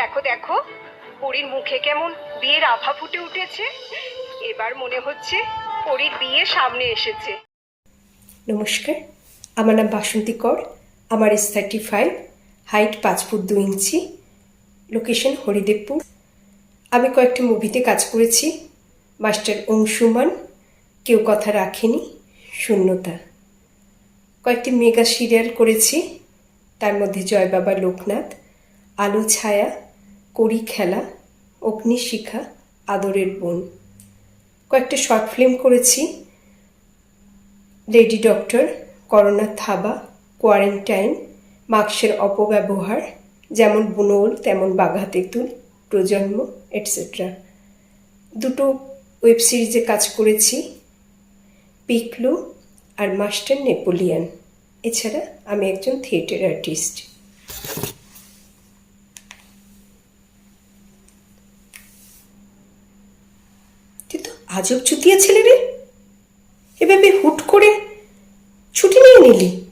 দেখো দেখো, পরীর মুখে কেমন বিয়ের আভা ফুটে উঠেছে। এবার মনে হচ্ছে পরীর বিয়ে সামনে এসেছে। নমস্কার, আমার নাম বাসন্তী কর, আমার এস থার্টি ফাইভ হাইট পাঁচ ফুট দু ইঞ্চি লোকেশন হরিদেবপুর। আমি কয়েকটি মুভিতে কাজ করেছি, মাস্টার অংশুমান, কেউ কথা রাখেনি, শূন্যতা। কয়েকটি মেগা সিরিয়াল করেছি, তার মধ্যে জয় বাবা লোকনাথ আলো ছায়া, কড়ি খেলা, অগ্নিশিখা, আদরের বোন। কয়েকটা শর্ট ফিল্ম করেছি। লেডি ডক্টর করোনা থাবা কোয়ারেন্টাইন মাস্কের অপব্যবহার, যেমন বুনোল, তেমন বাঘা তেঁতুল, প্রজন্ম এটসেট্রা দুটো ওয়েব সিরিজে কাজ করেছি। পিকলু আর মাস্টার নেপোলিয়ান এছাড়া আমি একজন থিয়েটার আর্টিস্ট তুই তো আজব চুতিয়া ছেলে রে এভাবে হুট করে ছুটি নিয়ে নিলি?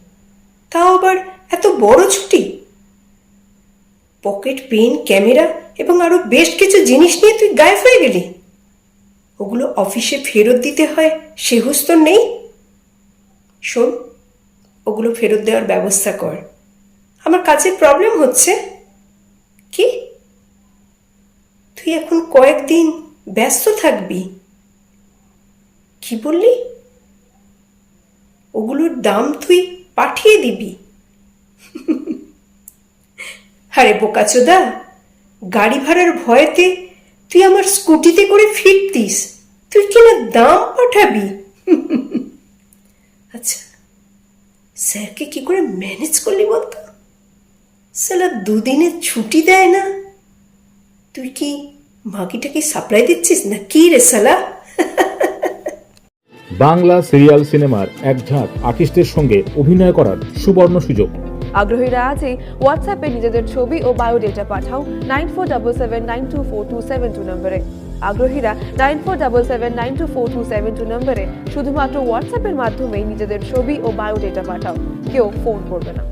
তাও আবার এত বড় ছুটি? পকেট, পেন, ক্যামেরা এবং আরও বেশ কিছু জিনিস নিয়ে তুই গায়েব হয়ে গেলি। ওগুলো অফিসে ফেরত দিতে হয় সে তোর নেই? শোন, ওগুলো ফেরত দেওয়ার ব্যবস্থা কর। আমার কাজের প্রবলেম হচ্ছে। কি? তুই এখন কয়েকদিন ব্যস্ত থাকবি। কি বললি? ওগুলোর দাম তুই পাঠিয়ে দিবি। আরে বোকাচোদা, গাড়ি ভাড়ার ভয়েতে তুই আমার স্কুটিতে করে ফিরতিস। তুই কিনা দাম পাঠাবি? আচ্ছা স্যারকে কি করে ম্যানেজ করলি বলতো? সালা দুদিনের ছুটি দেয় না। তুই কি মাগিটাকে সাপ্লাই দিচ্ছিস না কি রে সালা বাংলা সিরিয়াল সিনেমার এক ঝাঁক আর্টিস্টের সঙ্গে অভিনয় করার সুবর্ণ সুযোগ। আগ্রহীরা আজই হোয়াটসঅ্যাপে নিজেদের ছবি ও বায়োডেটা পাঠাও nine four double seven, nine two four two seven two নম্বরে। আগ্রহীরা nine four double seven, nine two four two seven two নম্বরে শুধুমাত্র হোয়াটসঅ্যাপের মাধ্যমে নিজেদের ছবি ও বায়োডেটা পাঠাও। কেউ ফোন করবে না।